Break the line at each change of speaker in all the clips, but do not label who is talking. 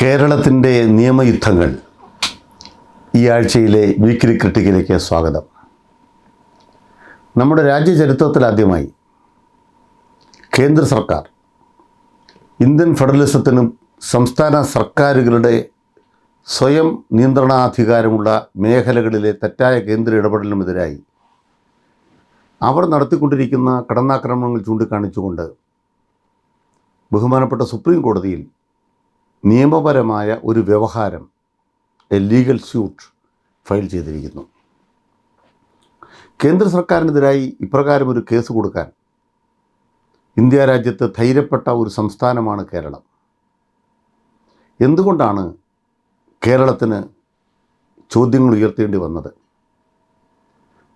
കേരളത്തിന്റെ നിയമയുദ്ധങ്ങൾ ഈ ആഴ്ചയിലെ വീക്കിലി ക്രിട്ടിക്കിലേക്ക് സ്വാഗതം. നമ്മുടെ രാജ്യചരിത്രത്തിൽ ആദ്യമായി കേന്ദ്ര സർക്കാർ ഇന്ത്യൻ ഫെഡറലിസത്തിനും സംസ്ഥാന സർക്കാരുകളുടെ സ്വയം നിയന്ത്രണാധികാരമുള്ള മേഖലകളിലെ തെറ്റായ കേന്ദ്ര ഇടപെടലിനുമെതിരായി അവർ നടത്തിക്കൊണ്ടിരിക്കുന്ന കടന്നാക്രമണങ്ങൾ ചൂണ്ടിക്കാണിച്ചുകൊണ്ട് ബഹുമാനപ്പെട്ട സുപ്രീം കോടതിയിൽ നിയമപരമായ ഒരു വ്യവഹാരം എ ലീഗൽ സ്യൂട്ട് ഫയൽ ചെയ്തിരിക്കുന്നു. കേന്ദ്ര സർക്കാരിനെതിരായി ഇപ്രകാരം ഒരു കേസ് കൊടുക്കാൻ ഇന്ത്യ രാജ്യത്ത് ധൈര്യപ്പെട്ട ഒരു സംസ്ഥാനമാണ് കേരളം. എന്തുകൊണ്ടാണ് കേരളത്തിന് ചോദ്യങ്ങൾ ഉയർത്തേണ്ടി വന്നത്?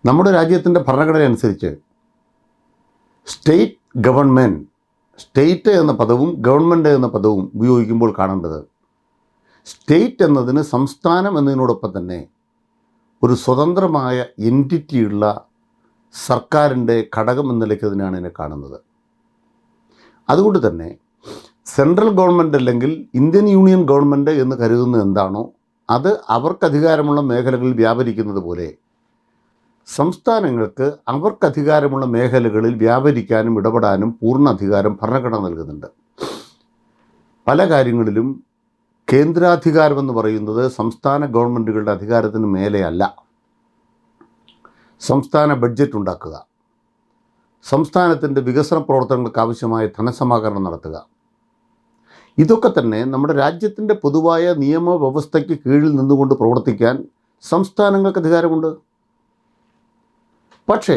നമ്മുടെ രാജ്യത്തിന്റെ ഭരണഘടന അനുസരിച്ച് സ്റ്റേറ്റ് ഗവൺമെന്റ് സ്റ്റേറ്റ് എന്ന പദവും ഗവൺമെന്റ് എന്ന പദവും ഉപയോഗിക്കുമ്പോൾ കാണേണ്ടത് സ്റ്റേറ്റ് എന്നതിന് സംസ്ഥാനം എന്നതിനോടൊപ്പം തന്നെ ഒരു സ്വതന്ത്രമായ എന്റിറ്റിയുള്ള സർക്കാരിന്റെ ഘടകം എന്ന നിലയ്ക്ക് അതിനാണ് ഇതിനെ കാണുന്നത്. അതുകൊണ്ട് തന്നെ സെൻട്രൽ ഗവൺമെന്റ് അല്ലെങ്കിൽ ഇന്ത്യൻ യൂണിയൻ ഗവൺമെന്റ് എന്ന് കരുതുന്നത് എന്താണോ അത് അവർക്ക് അധികാരമുള്ള മേഖലകളിൽ വ്യാപരിക്കുന്നത് പോലെ സംസ്ഥാനങ്ങൾക്ക് അവർക്ക് അധികാരമുള്ള മേഖലകളിൽ വ്യാപരിക്കാനും ഇടപെടാനും പൂർണ അധികാരം ഭരണഘടന നൽകുന്നുണ്ട്. പല കാര്യങ്ങളിലും കേന്ദ്രാധികാരമെന്ന് പറയുന്നത് സംസ്ഥാന ഗവൺമെന്റുകളുടെ അധികാരത്തിന് മേലെയല്ല. സംസ്ഥാന ബഡ്ജറ്റ് ഉണ്ടാക്കുക. സംസ്ഥാനത്തിന്റെ വികസന പ്രവർത്തനങ്ങൾക്ക് ആവശ്യമായ ധനസമാഹരണം നടത്തുക. ഇതൊക്കെ തന്നെ നമ്മുടെ രാജ്യത്തിന്റെ പൊതുവായ നിയമവ്യവസ്ഥയ്ക്ക് കീഴിൽ നിന്നുകൊണ്ട് പ്രവർത്തിക്കാൻ സംസ്ഥാനങ്ങൾക്ക് അധികാരമുണ്ട്. പക്ഷേ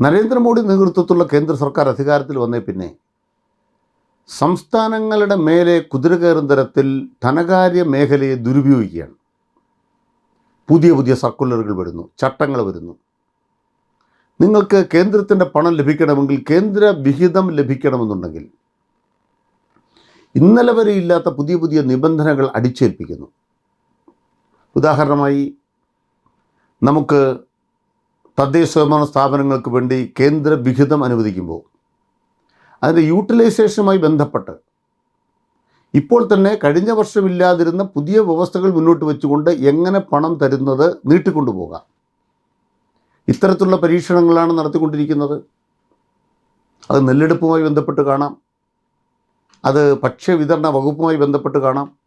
നരേന്ദ്രമോദി നേതൃത്വത്തിലുള്ള കേന്ദ്ര സർക്കാർ അധികാരത്തിൽ വന്നേ പിന്നെ സംസ്ഥാനങ്ങളുടെ മേലെ കുതിര കയറും തരത്തിൽ ധനകാര്യ മേഖലയെ ദുരുപയോഗിക്കുകയാണ്. പുതിയ പുതിയ സർക്കുലറുകൾ വരുന്നു ചട്ടങ്ങൾ വരുന്നു. നിങ്ങൾക്ക് കേന്ദ്രത്തിന്റെ പണം ലഭിക്കണമെങ്കിൽ കേന്ദ്ര വിഹിതം ലഭിക്കണമെന്നുണ്ടെങ്കിൽ ഇന്നലെ വരെ ഇല്ലാത്ത പുതിയ പുതിയ നിബന്ധനകൾ അടിച്ചേൽപ്പിക്കുന്നു. ഉദാഹരണമായി നമുക്ക് തദ്ദേശ സ്വയംഭരണ സ്ഥാപനങ്ങൾക്ക് വേണ്ടി കേന്ദ്ര വിഹിതം അനുവദിക്കുമ്പോൾ അതിന്റെ യൂട്ടിലൈസേഷനുമായി ബന്ധപ്പെട്ട് ഇപ്പോൾ തന്നെ കഴിഞ്ഞ വർഷമില്ലാതിരുന്ന പുതിയ വ്യവസ്ഥകൾ മുന്നോട്ട് വെച്ചുകൊണ്ട് എങ്ങനെ പണം തരുന്നത് നീട്ടിക്കൊണ്ടുപോകാം. ഇത്തരത്തിലുള്ള പരീക്ഷണങ്ങളാണ് നടത്തിക്കൊണ്ടിരിക്കുന്നത്. അത് നെല്ലെടുപ്പുമായി ബന്ധപ്പെട്ട് കാണാം. അത് ഭക്ഷ്യ വിതരണ വകുപ്പുമായി ബന്ധപ്പെട്ട് കാണാം.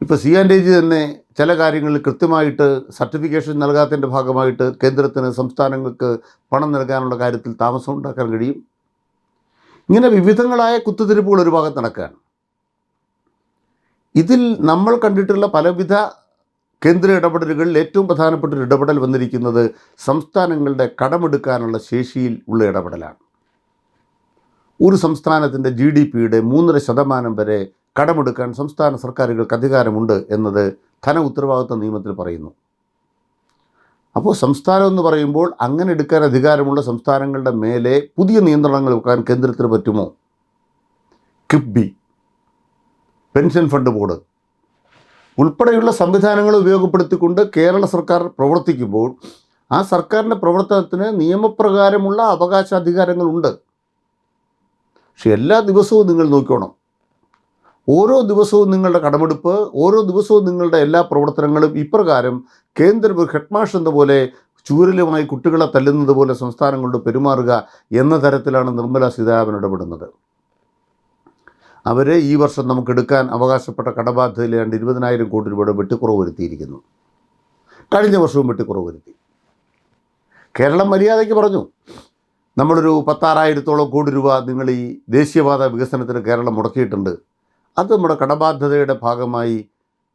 ഇപ്പോൾ സി ആൻഡ് ജി തന്നെ ചില കാര്യങ്ങൾ കൃത്യമായിട്ട് സർട്ടിഫിക്കേഷൻ നൽകാത്തതിന്റെ ഭാഗമായിട്ട് കേന്ദ്രത്തിന് സംസ്ഥാനങ്ങൾക്ക് പണം നൽകാനുള്ള കാര്യത്തിൽ താമസം ഉണ്ടാക്കാൻ കഴിയും. ഇങ്ങനെ വിവിധങ്ങളായ കുത്തുതിരിപ്പുകൾ ഒരു ഭാഗത്ത് നടക്കുകയാണ്. ഇതിൽ നമ്മൾ കണ്ടിട്ടുള്ള പലവിധ കേന്ദ്ര ഇടപെടലുകളിൽ ഏറ്റവും പ്രധാനപ്പെട്ട ഒരു ഇടപെടൽ വന്നിരിക്കുന്നത് സംസ്ഥാനങ്ങളുടെ കടമെടുക്കാനുള്ള ശേഷിയിൽ ഉള്ള ഇടപെടലാണ്. ഒരു സംസ്ഥാനത്തിന്റെ ജി ഡി പിയുടെ മൂന്നര ശതമാനം വരെ കടമെടുക്കാൻ സംസ്ഥാന സർക്കാരുകൾക്ക് അധികാരമുണ്ട് എന്നത് ധന ഉത്തരവാദിത്വ നിയമത്തിൽ പറയുന്നു. അപ്പോൾ സംസ്ഥാനം എന്ന് പറയുമ്പോൾ അങ്ങനെ എടുക്കാൻ അധികാരമുള്ള സംസ്ഥാനങ്ങളുടെ മേലെ പുതിയ നിയന്ത്രണങ്ങൾ വെക്കാൻ കേന്ദ്രത്തിന് പറ്റുമോ? KIIFB pension fund board. ഉൾപ്പെടെയുള്ള സംവിധാനങ്ങൾ ഉപയോഗപ്പെടുത്തിക്കൊണ്ട് കേരള സർക്കാർ പ്രവർത്തിക്കുമ്പോൾ ആ സർക്കാരിന്റെ പ്രവർത്തനത്തിന് നിയമപ്രകാരമുള്ള അവകാശ അവകാശാധികാരങ്ങളുണ്ട് പക്ഷെ എല്ലാ ദിവസവും നിങ്ങൾ നോക്കിക്കോണം. ഓരോ ദിവസവും നിങ്ങളുടെ കടമെടുപ്പ് ഓരോ ദിവസവും നിങ്ങളുടെ എല്ലാ പ്രവർത്തനങ്ങളും ഇപ്രകാരം കേന്ദ്ര ഒരു ഹെഡ് മാഷ് എന്ന പോലെ ചൂരലുമായി കുട്ടികളെ തല്ലുന്നത് പോലെ സംസ്ഥാനങ്ങളോട് പെരുമാറുക എന്ന തരത്തിലാണ് നിർമ്മല സീതാരാമൻ ഇടപെടുന്നത്. അവരെ ഈ വർഷം നമുക്ക് എടുക്കാൻ അവകാശപ്പെട്ട കടബാധ്യതയിൽ രണ്ട് ഇരുപതിനായിരം കോടി രൂപയുടെ വെട്ടിക്കുറവ് വരുത്തിയിരിക്കുന്നു. കഴിഞ്ഞ വർഷവും വെട്ടിക്കുറവ് വരുത്തി. കേരളം മര്യാദയ്ക്ക് പറഞ്ഞു നമ്മളൊരു പത്താറായിരത്തോളം കോടി രൂപ നിങ്ങൾ ഈ ദേശീയപാത വികസനത്തിന് കേരളം മുടക്കിയിട്ടുണ്ട്. അത് നമ്മുടെ കടബാധ്യതയുടെ ഭാഗമായി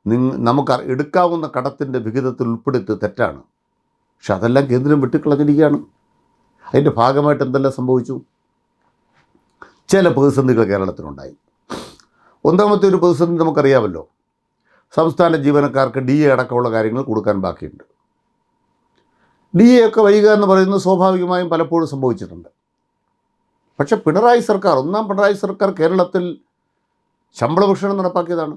നിങ്ങ നമുക്ക് എടുക്കാവുന്ന കടത്തിന്റെ വിഹിതത്തിൽ ഉൾപ്പെടുത്തി തെറ്റാണ്. പക്ഷെ അതെല്ലാം കേന്ദ്രം വെട്ടിക്കളഞ്ഞിരിക്കുകയാണ് അതിന്റെ ഭാഗമായിട്ട് എന്തെല്ലാം സംഭവിച്ചു? ചില പ്രതിസന്ധികൾ കേരളത്തിനുണ്ടായി ഒന്നാമത്തെ ഒരു പ്രതിസന്ധി നമുക്കറിയാമല്ലോ. സംസ്ഥാന ജീവനക്കാർക്ക് ഡി എ അടക്കമുള്ള കാര്യങ്ങൾ കൊടുക്കാൻ ബാക്കിയുണ്ട്. ഡി എ ഒക്കെ വൈകുക എന്ന് പറയുന്നത് സ്വാഭാവികമായും പലപ്പോഴും സംഭവിച്ചിട്ടുണ്ട്. പക്ഷേ പിണറായി സർക്കാർ ഒന്നാം പിണറായി സർക്കാർ കേരളത്തിൽ ശമ്പള ഭക്ഷണം നടപ്പാക്കിയതാണ്.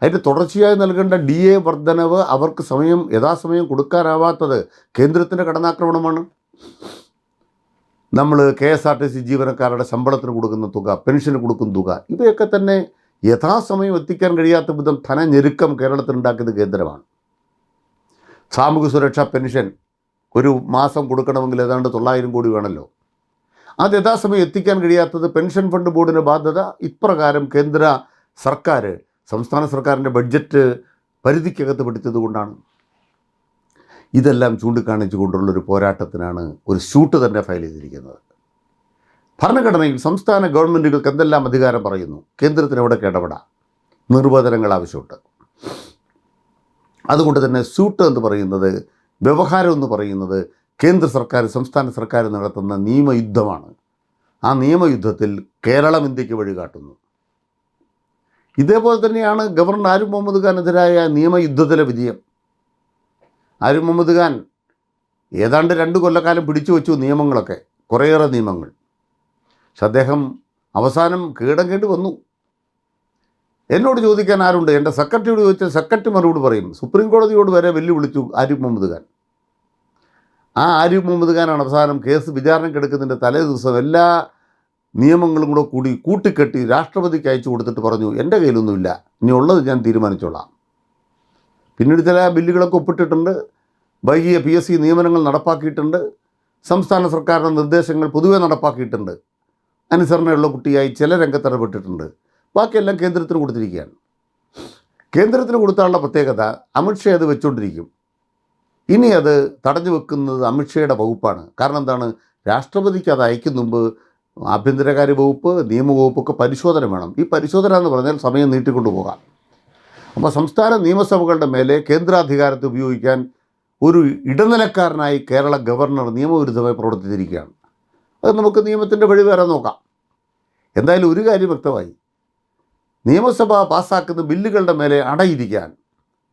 അതിന്റെ തുടർച്ചയായി നൽകേണ്ട ഡി എ വർധനവ് അവർക്ക് സമയം യഥാസമയം കൊടുക്കാനാവാത്തത് കേന്ദ്രത്തിന്റെ കടന്നാക്രമണമാണ്. നമ്മൾ K S R T C ജീവനക്കാരുടെ ശമ്പളത്തിന് കൊടുക്കുന്ന തുക പെൻഷന് കൊടുക്കുന്ന തുക ഇവയൊക്കെ തന്നെ യഥാസമയം എത്തിക്കാൻ കഴിയാത്ത വിധം ധനഞെരുക്കം കേരളത്തിലുണ്ടാക്കിയത് കേന്ദ്രമാണ്. സാമൂഹ്യ സുരക്ഷാ പെൻഷൻ ഒരു മാസം കൊടുക്കണമെങ്കിൽ ഏതാണ്ട് തൊള്ളായിരം കോടി വേണമല്ലോ. അത് യഥാസമയം എത്തിക്കാൻ കഴിയാത്തത് പെൻഷൻ ഫണ്ട് ബോർഡിന് ബാധ്യത. ഇപ്രകാരം കേന്ദ്ര സർക്കാർ സംസ്ഥാന സർക്കാരിന്റെ ബഡ്ജറ്റ് പരിധിക്കകത്ത് പിടിച്ചത് കൊണ്ടാണ്. ഇതെല്ലാം ചൂണ്ടിക്കാണിച്ചുകൊണ്ടുള്ളൊരു പോരാട്ടത്തിനാണ് ഒരു ഷൂട്ട് തന്നെ ഫയൽ ചെയ്തിരിക്കുന്നത്. ഭരണഘടനയിൽ സംസ്ഥാന ഗവൺമെന്റുകൾക്ക് എന്തെല്ലാം അധികാരം പറയുന്നു? കേന്ദ്രത്തിന് എവിടെയൊക്കെ ഇടപെടാം? നിർവചനങ്ങൾ ആവശ്യമുണ്ട്. അതുകൊണ്ട് തന്നെ സ്യൂട്ട് എന്ന് പറയുന്നത് വ്യവഹാരം എന്ന് പറയുന്നത് കേന്ദ്ര സർക്കാർ സംസ്ഥാന സർക്കാർ നടത്തുന്ന നിയമയുദ്ധമാണ്. ആ നിയമയുദ്ധത്തിൽ കേരളം ഇന്ത്യയ്ക്ക് വഴികാട്ടുന്നു. ഇതേപോലെ തന്നെയാണ് ഗവർണർ ആരിഫ് മുഹമ്മദ് ഖാനെതിരായ നിയമയുദ്ധത്തിലെ വിജയം. ആരിഫ് മുഹമ്മദ് ഖാൻ ഏതാണ്ട് രണ്ട് കൊല്ലക്കാലം പിടിച്ചു വെച്ചു നിയമങ്ങളൊക്കെ കുറേയേറെ നിയമങ്ങൾ. പക്ഷെ അദ്ദേഹം അവസാനം കീടം കേട്ട് വന്നു. എന്നോട് ചോദിക്കാൻ ആരുണ്ട്? എന്റെ സെക്രട്ടറിയോട് ചോദിച്ചാൽ സെക്രട്ടറി മറുപടി പറയും. സുപ്രീം കോടതിയോട് വരെ വെല്ലുവിളിച്ചു ആരിഫ് മുഹമ്മദ് ഖാൻ. ആ ആരിഫ് മുഹമ്മദ് ഖാനാണ് അവസാനം കേസ് വിചാരണ എടുക്കുന്നതിന്റെ തലേ ദിവസം എല്ലാ നിയമങ്ങളും കൂടെ കൂടി കൂട്ടിക്കെട്ടി രാഷ്ട്രപതിക്ക് അയച്ചു കൊടുത്തിട്ട് പറഞ്ഞു എന്റെ കയ്യിലൊന്നുമില്ല. ഇനി ഉള്ളത് ഞാൻ തീരുമാനിച്ചോളാം. പിന്നീട് ചില ബില്ലുകളൊക്കെ ഒപ്പിട്ടിട്ടുണ്ട്. വൈകിയ പി എസ് സി നിയമനങ്ങൾ നടപ്പാക്കിയിട്ടുണ്ട്. സംസ്ഥാന സർക്കാരിന്റെ നിർദ്ദേശങ്ങൾ പൊതുവെ നടപ്പാക്കിയിട്ടുണ്ട്. അനുസരണയുള്ള കുട്ടിയായി ചില രംഗത്തിടപെട്ടിട്ടുണ്ട്. ബാക്കിയെല്ലാം കേന്ദ്രത്തിന് കൊടുത്തിരിക്കുകയാണ്. കേന്ദ്രത്തിന് കൊടുത്താനുള്ള പ്രത്യേകത അമിത്ഷാ അത് വെച്ചുകൊണ്ടിരിക്കും ഇനി അത് തടഞ്ഞു വെക്കുന്നത് അമിത്ഷയുടെ വകുപ്പാണ്. കാരണം എന്താണ്? രാഷ്ട്രപതിക്ക് അത് അയക്കും മുമ്പ് ആഭ്യന്തരകാര്യ വകുപ്പ് നിയമവകുപ്പൊക്കെ പരിശോധന വേണം. ഈ പരിശോധന എന്ന് പറഞ്ഞാൽ സമയം നീട്ടിക്കൊണ്ടു പോകാം. അപ്പോൾ സംസ്ഥാന നിയമസഭകളുടെ മേലെ കേന്ദ്രാധികാരത്തെ ഉപയോഗിക്കാൻ ഒരു ഇടനിലക്കാരനായി കേരള ഗവർണർ നിയമവിരുദ്ധമായി പ്രവർത്തിച്ചിരിക്കുകയാണ്. അത് നമുക്ക് നിയമത്തിന്റെ വഴി വരാൻ നോക്കാം. എന്തായാലും ഒരു കാര്യം വ്യക്തമായി. നിയമസഭ പാസ്സാക്കുന്ന ബില്ലുകളുടെ മേലെ അടയിരിക്കാൻ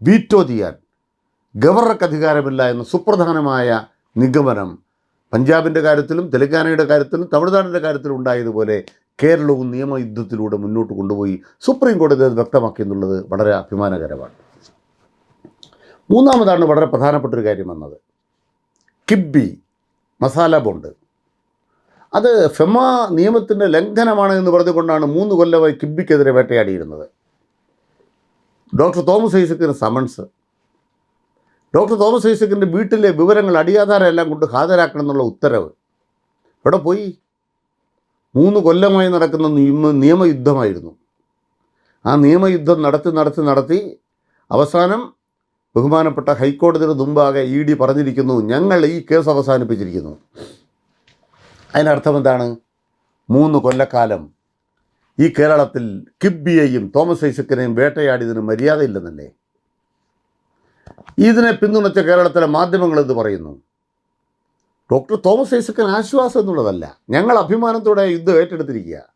വീറ്റോ ചെയ്യാൻ ഗവർണർക്ക് അധികാരമില്ല എന്ന സുപ്രധാനമായ നിഗമനം പഞ്ചാബിന്റെ കാര്യത്തിലും തെലങ്കാനയുടെ കാര്യത്തിലും തമിഴ്നാടിന്റെ കാര്യത്തിലും ഉണ്ടായതുപോലെ കേരളവും നിയമയുദ്ധത്തിലൂടെ മുന്നോട്ട് കൊണ്ടുപോയി സുപ്രീം കോടതി അത് വ്യക്തമാക്കി എന്നുള്ളത് വളരെ അഭിമാനകരമാണ്. മൂന്നാമതാണ് വളരെ പ്രധാനപ്പെട്ട ഒരു കാര്യം വന്നത്. കിബ്ബി മസാല ബോണ്ട്. അത് ഫെമ നിയമത്തിന്റെ ലംഘനമാണ് എന്ന് പറഞ്ഞുകൊണ്ടാണ് മൂന്ന് കൊല്ലമായി കിബിക്കെതിരെ വേട്ടയാടിയിരുന്നത്. ഡോക്ടർ തോമസ് ഐസക്കിന് സമൻസ് ഡോക്ടർ തോമസ് ഐസക്കിന്റെ വീട്ടിലെ വിവരങ്ങൾ അടിയാധാരം എല്ലാം കൊണ്ട് ഹാജരാക്കണം എന്നുള്ള ഉത്തരവ്. ഇവിടെ പോയി? മൂന്ന് കൊല്ലമായി നടക്കുന്ന നിയമ നിയമയുദ്ധമായിരുന്നു. ആ നിയമയുദ്ധം നടത്തി നടത്തി നടത്തി അവസാനം ബഹുമാനപ്പെട്ട ഹൈക്കോടതിയുടെ മുമ്പാകെ ഇ ഡി പറഞ്ഞിരിക്കുന്നു ഞങ്ങൾ ഈ കേസ് അവസാനിപ്പിച്ചിരിക്കുന്നു. അതിനർത്ഥം എന്താണ്? മൂന്ന് കൊല്ലക്കാലം ഈ കേരളത്തിൽ കിബിയെയും തോമസ് ഐസക്കിനെയും വേട്ടയാടിയതിന് മര്യാദയില്ലെന്നല്ലേ? ഇതിനെ പിന്തുണച്ച കേരളത്തിലെ മാധ്യമങ്ങൾ എന്ത് പറയുന്നു? ഡോക്ടർ തോമസ് ഐസക്കൻ ആശ്വാസം എന്നുള്ളതല്ല. ഞങ്ങൾ അഭിമാനത്തോടെ യുദ്ധം ഏറ്റെടുത്തിരിക്കുക.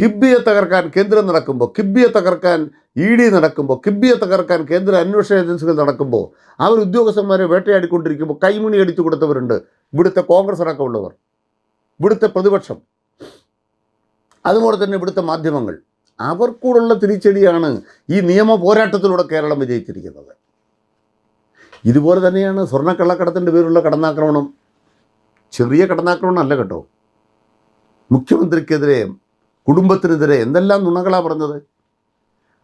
കിബിയെ തകർക്കാൻ കേന്ദ്രം നടക്കുമ്പോൾ കിബിയെ തകർക്കാൻ ഇ ഡി നടക്കുമ്പോൾ കിബിയെ തകർക്കാൻ കേന്ദ്ര അന്വേഷണ ഏജൻസികൾ നടക്കുമ്പോൾ അവർ ഉദ്യോഗസ്ഥന്മാരെ വേട്ടയാടിക്കൊണ്ടിരിക്കുമ്പോൾ കൈമണി അടിച്ചു കൊടുത്തവരുണ്ട്. ഇവിടുത്തെ കോൺഗ്രസ് അടക്കമുള്ളവർ. ഇവിടുത്തെ പ്രതിപക്ഷം. അതുപോലെ തന്നെ ഇവിടുത്തെ മാധ്യമങ്ങൾ. അവർക്കൂടുള്ള തിരിച്ചടിയാണ് ഈ നിയമ പോരാട്ടത്തിലൂടെ കേരളം വിജയിച്ചിരിക്കുന്നത്. ഇതുപോലെ തന്നെയാണ് സ്വർണക്കള്ളക്കടത്തിന്റെ പേരുള്ള കടന്നാക്രമണം. ചെറിയ കടന്നാക്രമണം അല്ല കേട്ടോ. മുഖ്യമന്ത്രിക്കെതിരെ കുടുംബത്തിനെതിരെ എന്തെല്ലാം നുണകളാണ് പറഞ്ഞത്?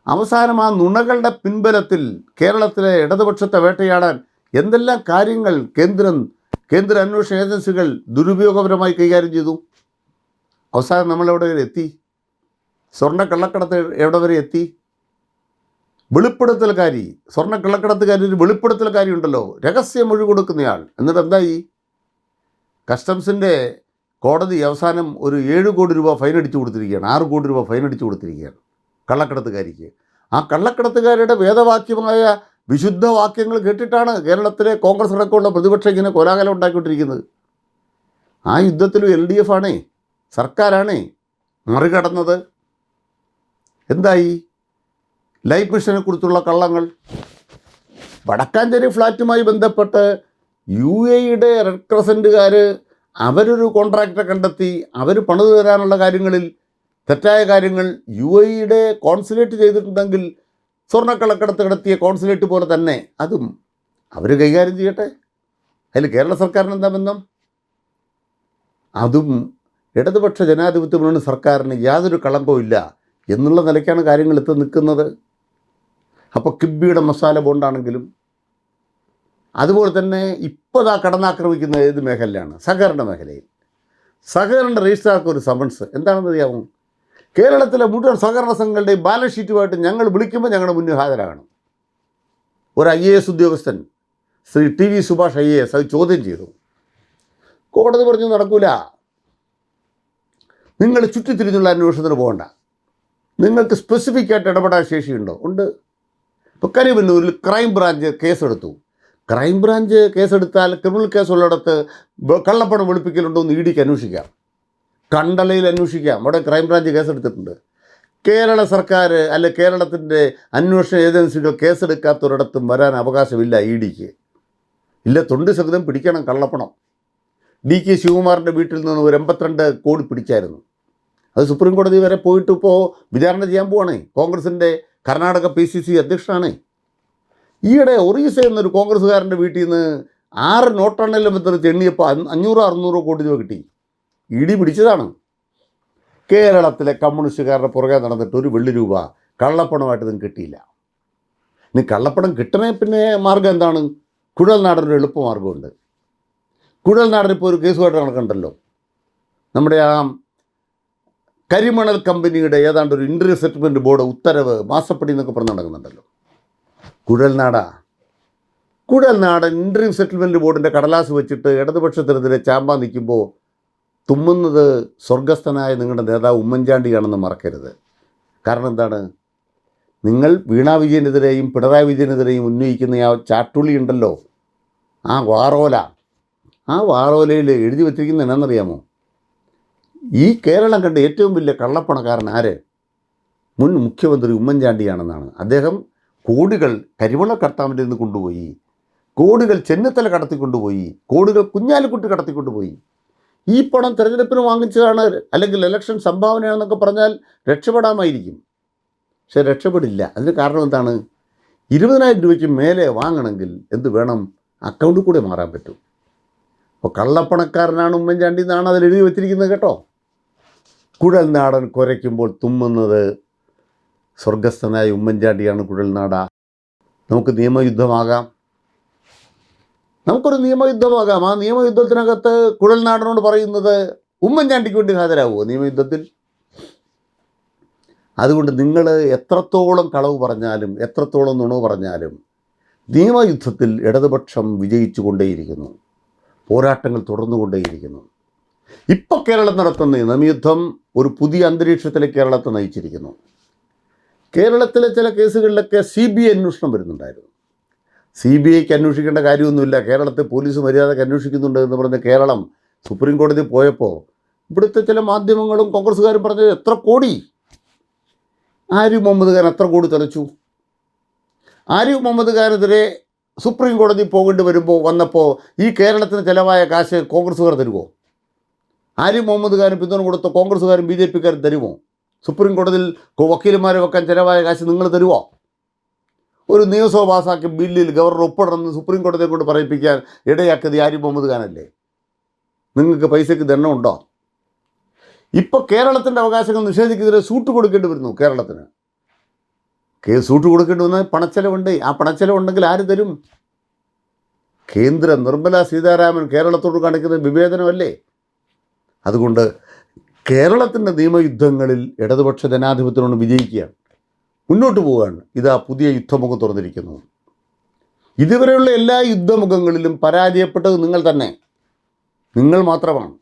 അവസാനം ആ നുണകളുടെ പിൻബലത്തിൽ കേരളത്തിലെ ഇടതുപക്ഷത്തെ വേട്ടയാടാൻ എന്തെല്ലാം കാര്യങ്ങൾ കേന്ദ്രം കേന്ദ്ര അന്വേഷണ ഏജൻസികൾ ദുരുപയോഗപരമായി കൈകാര്യം ചെയ്തു? അവസാനം നമ്മളെവിടെ വരെ എത്തി? സ്വർണ കള്ളക്കടത്ത് എവിടെ വരെ എത്തി? വെളിപ്പെടുത്തൽക്കാരി സ്വർണ കിളക്കടത്തുകാരി ഒരു വെളിപ്പെടുത്തൽക്കാരി ഉണ്ടല്ലോ. രഹസ്യം മൊഴി കൊടുക്കുന്നയാൾ എന്നിട്ട് എന്തായി? കസ്റ്റംസിന്റെ കോടതി അവസാനം ഒരു ഏഴ് കോടി രൂപ ഫൈൻ അടിച്ചു കൊടുത്തിരിക്കുകയാണ്. ആറ് കോടി രൂപ ഫൈൻ അടിച്ചു കൊടുത്തിരിക്കുകയാണ് കള്ളക്കടത്തുകാരിക്ക്. ആ കള്ളക്കടത്തുകാരുടെ വേദവാക്യമായ വിശുദ്ധ വാക്യങ്ങൾ കേട്ടിട്ടാണ് കേരളത്തിലെ കോൺഗ്രസ് അടക്കമുള്ള പ്രതിപക്ഷം ഇങ്ങനെ കോലാഹലം ഉണ്ടാക്കിക്കൊണ്ടിരിക്കുന്നത്. ആ യുദ്ധത്തിലും എൽ ഡി എഫ് ആണേ സർക്കാരാണേ മറികടന്നത്. എന്തായി? ലൈഫ് മിഷനെ കുറിച്ചുള്ള കള്ളങ്ങൾ. വടക്കാഞ്ചേരി ഫ്ലാറ്റുമായി ബന്ധപ്പെട്ട് യു എയുടെ റെഡ് ക്രസന്റുകാർ അവരൊരു കോൺട്രാക്ടറെ കണ്ടെത്തി അവർ പണിത് തരാനുള്ള കാര്യങ്ങളിൽ തെറ്റായ കാര്യങ്ങൾ യു എയുടെ കോൺസുലേറ്റ് ചെയ്തിട്ടുണ്ടെങ്കിൽ സ്വർണക്കളക്കടത്ത് കിടത്തിയ കോൺസുലേറ്റ് പോലെ തന്നെ അതും അവർ കൈകാര്യം ചെയ്യട്ടെ? അതിൽ കേരള സർക്കാരിന് എന്താ ബന്ധം? അതും ഇടതുപക്ഷ ജനാധിപത്യ മുന്നണി സർക്കാരിന് യാതൊരു കളങ്കവും ഇല്ല എന്നുള്ള നിലയ്ക്കാണ് കാര്യങ്ങൾ എത്തി നിൽക്കുന്നത്. അപ്പോൾ കിബിയുടെ മസാല ബോണ്ടാണെങ്കിലും അതുപോലെ തന്നെ ഇപ്പോൾ ആ കടന്നാക്രമിക്കുന്ന ഏത് മേഖലയാണ് സഹകരണ മേഖലയിൽ. സഹകരണ രജിസ്ട്രാർക്ക് ഒരു സമൻസ്. എന്താണെന്ന് അറിയാമോ കേരളത്തിലെ മുഴുവൻ സഹകരണ സംഘങ്ങളുടെയും ബാലൻസ് ഷീറ്റുമായിട്ട് ഞങ്ങൾ വിളിക്കുമ്പോൾ ഞങ്ങളുടെ മുന്നിൽ ഹാജരാകണം. ഒരു ഐ എ എസ് ഉദ്യോഗസ്ഥൻ Shri T V Subhash I A S അത് ചോദ്യം ചെയ്തു. കോടതി പറഞ്ഞു നടക്കൂല. നിങ്ങൾ ചുറ്റിത്തിരിഞ്ഞുള്ള അന്വേഷണത്തിന് പോകണ്ട. നിങ്ങൾക്ക് സ്പെസിഫിക് ആയിട്ട് ഇടപെടാൻ ശേഷിയുണ്ടോ? ഉണ്ട്. ഇപ്പോൾ കരിവന്നൂരിൽ ക്രൈം ബ്രാഞ്ച് കേസെടുത്തു. ക്രൈം ബ്രാഞ്ച് കേസെടുത്താൽ ക്രിമിനൽ കേസുള്ളിടത്ത് കള്ളപ്പണം വെളുപ്പിക്കലുണ്ടോ എന്ന് ഇ ഡിക്ക് അന്വേഷിക്കാം. കണ്ടലയിൽ അന്വേഷിക്കാം. അവിടെ ക്രൈം ബ്രാഞ്ച് കേസെടുത്തിട്ടുണ്ട്. കേരള സർക്കാർ അല്ലെ കേരളത്തിന്റെ അന്വേഷണ ഏജൻസികൾ കേസെടുക്കാത്തൊരിടത്തും വരാൻ അവകാശമില്ല ഇ ഡിക്ക്. ഇല്ല തൊണ്ട് സഹിതം പിടിക്കണം കള്ളപ്പണം. ഡി കെ ശിവകുമാറിന്റെ വീട്ടിൽ നിന്ന് ഒരു എൺപത്തിരണ്ട് കോടി പിടിച്ചായിരുന്നു. അത് സുപ്രീം കോടതി വരെ പോയിട്ട് ഇപ്പോൾ വിചാരണ ചെയ്യാൻ പോവാണേ. കോൺഗ്രസിന്റെ കർണാടക പി സി സി അധ്യക്ഷനാണ്. ഈയിടെ ഒറീസ എന്നൊരു കോൺഗ്രസ്സുകാരന്റെ വീട്ടിൽ നിന്ന് ആറ് നോട്ടെണ്ണെല്ലാം വെച്ചിട്ട് എണ്ണിയപ്പോൾ അഞ്ഞൂറ് അറുന്നൂറോ കോടി രൂപ കിട്ടി. ഇടി പിടിച്ചതാണ്. കേരളത്തിലെ കമ്മ്യൂണിസ്റ്റുകാരുടെ പുറകെ നടന്നിട്ട് ഒരു വെള്ളി രൂപ കള്ളപ്പണമായിട്ട് നിങ്ങൾക്ക് കിട്ടിയില്ല. ഇനി കള്ളപ്പണം കിട്ടണേ പിന്നെ മാർഗം എന്താണ്? കുഴൽനാടനൊരു എളുപ്പമാർഗമുണ്ട് കുഴൽനാടൻ ഇപ്പോൾ ഒരു കേസുമായിട്ട് നടക്കണ്ടല്ലോ. നമ്മുടെ ആ കരിമണൽ കമ്പനിയുടെ ഏതാണ്ട് ഒരു ഇൻട്രി സെറ്റിൽമെന്റ് ബോർഡ് ഉത്തരവ് മാസപ്പടി എന്നൊക്കെ പറഞ്ഞ് നടക്കുന്നുണ്ടല്ലോ. കുഴൽനാട. കുഴൽനാടൻ ഇൻട്രി സെറ്റിൽമെന്റ് ബോർഡിന്റെ കടലാസ് വെച്ചിട്ട് ഇടതുപക്ഷത്തിനെതിരെ ചാമ്പാൻ നിൽക്കുമ്പോൾ തുമ്മുന്നത് സ്വർഗസ്ഥനായ നിങ്ങളുടെ നേതാവ് ഉമ്മൻചാണ്ടിയാണെന്ന് മറക്കരുത്. കാരണം എന്താണ്? നിങ്ങൾ വീണാ വിജയനെതിരെയും പിണറായി വിജയനെതിരെയും ഉന്നയിക്കുന്ന ആ ചാട്ടുളി ഉണ്ടല്ലോ. ആ വാറോല. ആ വാറോലയിൽ എഴുതി വച്ചിരിക്കുന്നത് എന്നാണെന്നറിയാമോ? ഈ കേരളം കണ്ട ഏറ്റവും വലിയ കള്ളപ്പണക്കാരൻ ആര്? മുൻ മുഖ്യമന്ത്രി ഉമ്മൻചാണ്ടിയാണെന്നാണ്. അദ്ദേഹം കോടികൾ കരിവള കർത്താവിന്റെ നിന്ന് കൊണ്ടുപോയി. കോടികൾ ചെന്നിത്തല കടത്തിക്കൊണ്ടുപോയി. കോടികൾ കുഞ്ഞാലിക്കുട്ടി കടത്തിക്കൊണ്ടുപോയി. ഈ പണം തിരഞ്ഞെടുപ്പിന് വാങ്ങിച്ചതാണ് അല്ലെങ്കിൽ ഇലക്ഷൻ സംഭാവനയാണെന്നൊക്കെ പറഞ്ഞാൽ രക്ഷപ്പെടാമായിരിക്കും. പക്ഷെ രക്ഷപ്പെടില്ല. അതിന് കാരണം എന്താണ്? ഇരുപതിനായിരം രൂപയ്ക്ക് മേലെ വാങ്ങണമെങ്കിൽ എന്ത് വേണം? അക്കൗണ്ടിൽ കൂടെ മാറാൻ പറ്റും. അപ്പോൾ കള്ളപ്പണക്കാരനാണ് ഉമ്മൻചാണ്ടി എന്നാണ് അതിൽ എഴുതി വെച്ചിരിക്കുന്നത് കേട്ടോ. കുഴൽനാടൻ കുരയ്ക്കുമ്പോൾ തുമ്മുന്നത് സ്വർഗസ്ഥനായ ഉമ്മൻചാണ്ടിയാണ് കുഴൽനാട. നമുക്ക് നിയമയുദ്ധമാകാം. നമുക്കൊരു നിയമയുദ്ധമാകാം. ആ നിയമയുദ്ധത്തിനകത്ത് കുഴൽനാടനോട് പറയുന്നത് ഉമ്മൻചാണ്ടിക്ക് വേണ്ടി ഹാജരാകുമോ നിയമയുദ്ധത്തിൽ? അതുകൊണ്ട് നിങ്ങൾ എത്രത്തോളം കളവ് പറഞ്ഞാലും എത്രത്തോളം നുണ പറഞ്ഞാലും നിയമയുദ്ധത്തിൽ ഇടതുപക്ഷം വിജയിച്ചു കൊണ്ടേയിരിക്കുന്നു പോരാട്ടങ്ങൾ തുടർന്നുകൊണ്ടേയിരിക്കുന്നു. ഇപ്പോൾ കേരളം നടത്തുന്ന നിയമയുദ്ധം ഒരു പുതിയ അന്തരീക്ഷത്തിലേക്ക് കേരളത്തെ നയിച്ചിരിക്കുന്നു. കേരളത്തിലെ ചില കേസുകളിലൊക്കെ സി ബി ഐ അന്വേഷണം വരുന്നുണ്ടായിരുന്നു. സി ബി ഐക്ക് അന്വേഷിക്കേണ്ട കാര്യമൊന്നുമില്ല. കേരളത്തെ പോലീസ് മര്യാദയ്ക്ക് അന്വേഷിക്കുന്നുണ്ട് എന്ന് പറഞ്ഞ് കേരളം സുപ്രീം കോടതി പോയപ്പോൾ ഇവിടുത്തെ ചില മാധ്യമങ്ങളും കോൺഗ്രസ്സുകാരും പറഞ്ഞത് എത്ര കോടി? ആരിഫ് മുഹമ്മദ് ഖാൻ എത്ര കോടി തെളിച്ചു ആരിഫ് മുഹമ്മദ് ഖാനെതിരെ സുപ്രീം കോടതി പോകേണ്ടി വരുമ്പോൾ വന്നപ്പോൾ ഈ കേരളത്തിന് ചിലവായ കാശ് കോൺഗ്രസ്സുകാർ തരുമോ ആരിഫ് മുഹമ്മദ് ഖാന് പിന്തുണ കൊടുത്ത കോൺഗ്രസ്സുകാരും ബി ജെ പിക്കാരും തരുമോ? സുപ്രീം കോടതിയിൽ വക്കീലുമാരെ വെക്കാൻ ചിലവായ കാശ് നിങ്ങൾ തരുമോ ഒരു നിയമസഭ പാസാക്കിയ ബില്ലിൽ ഗവർണർ ഒപ്പിടണമെന്ന് സുപ്രീം കോടതിയെ കൊണ്ട് പറയിപ്പിക്കാൻ ഇടയാക്കിയത് ആര്യ മുഹമ്മദ് ഖാനല്ലേ നിങ്ങൾക്ക് പൈസയ്ക്ക് ദണ്ണമുണ്ടോ ഇപ്പോൾ കേരളത്തിന്റെ അവകാശങ്ങൾ നിഷേധിക്കുന്നതിന് സൂട്ട് കൊടുക്കേണ്ടി വരുന്നു കേരളത്തിന്. കേസ് സൂട്ട് കൊടുക്കേണ്ടി വന്നാൽ പണച്ചെലവുണ്ട്. ആ പണച്ചെലവുണ്ടെങ്കിൽ ആര് തരും? കേന്ദ്ര നിർമ്മല സീതാരാമൻ കേരളത്തോട് കാണിക്കുന്ന വിവേചനമല്ലേ? അതുകൊണ്ട് കേരളത്തിന്റെ നിയമയുദ്ധങ്ങളിൽ ഇടതുപക്ഷ ജനാധിപത്യത്തോട് വിജയിക്കുകയാണ്. മുന്നോട്ട് പോവുകയാണ്. ഇതാ പുതിയ യുദ്ധമുഖം തുറന്നിരിക്കുന്നു ഇതുവരെയുള്ള എല്ലാ യുദ്ധമുഖങ്ങളിലും പരാജയപ്പെട്ടത് നിങ്ങൾ തന്നെ. നിങ്ങൾ മാത്രമാണ്.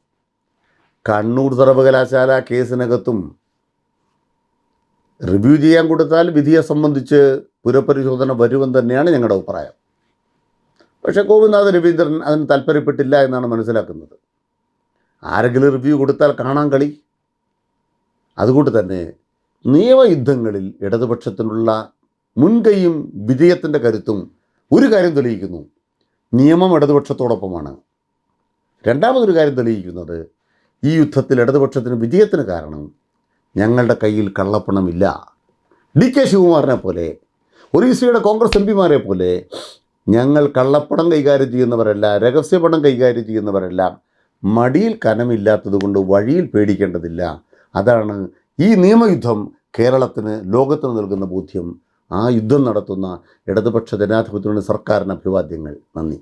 കണ്ണൂർ സർവകലാശാല കേസിനകത്തും റിവ്യൂ ചെയ്യാൻ കൊടുത്താൽ വിധിയെ സംബന്ധിച്ച് പുനഃപരിശോധന വരുമെന്ന് തന്നെയാണ് ഞങ്ങളുടെ അഭിപ്രായം. പക്ഷേ ഗോപിനാഥ് രവീന്ദ്രൻ അതിന് താല്പര്യപ്പെട്ടില്ല എന്നാണ് മനസ്സിലാക്കുന്നത്. ആരെങ്കിലും റിവ്യൂ കൊടുത്താൽ കാണാൻ കളി. അതുകൊണ്ട് തന്നെ നിയമയുദ്ധങ്ങളിൽ ഇടതുപക്ഷത്തിനുള്ള മുൻകൈയും വിജയത്തിന്റെ കരുത്തും ഒരു കാര്യം തെളിയിക്കുന്നു. നിയമം ഇടതുപക്ഷത്തോടൊപ്പമാണ്. രണ്ടാമതൊരു കാര്യം തെളിയിക്കുന്നത് ഈ യുദ്ധത്തിൽ ഇടതുപക്ഷത്തിന് വിജയത്തിന് കാരണം ഞങ്ങളുടെ കയ്യിൽ കള്ളപ്പണമില്ല. ഡി കെ ശിവകുമാറിനെ പോലെ ഒറീസയുടെ കോൺഗ്രസ് എം പിമാരെ പോലെ ഞങ്ങൾ കള്ളപ്പണം കൈകാര്യം ചെയ്യുന്നവരല്ല രഹസ്യപണം കൈകാര്യം ചെയ്യുന്നവരല്ല. മടിയിൽ കനമില്ലാത്തതുകൊണ്ട് വഴിയിൽ പേടിക്കേണ്ടതില്ല. അതാണ് ഈ നിയമയുദ്ധം കേരളത്തിന് ലോകത്തിന് നൽകുന്ന ബോധ്യം. ആ യുദ്ധം നടത്തുന്ന ഇടതുപക്ഷ ജനാധിപത്യത്തിനുള്ള സർക്കാരിന് അഭിവാദ്യങ്ങൾ. നന്ദി.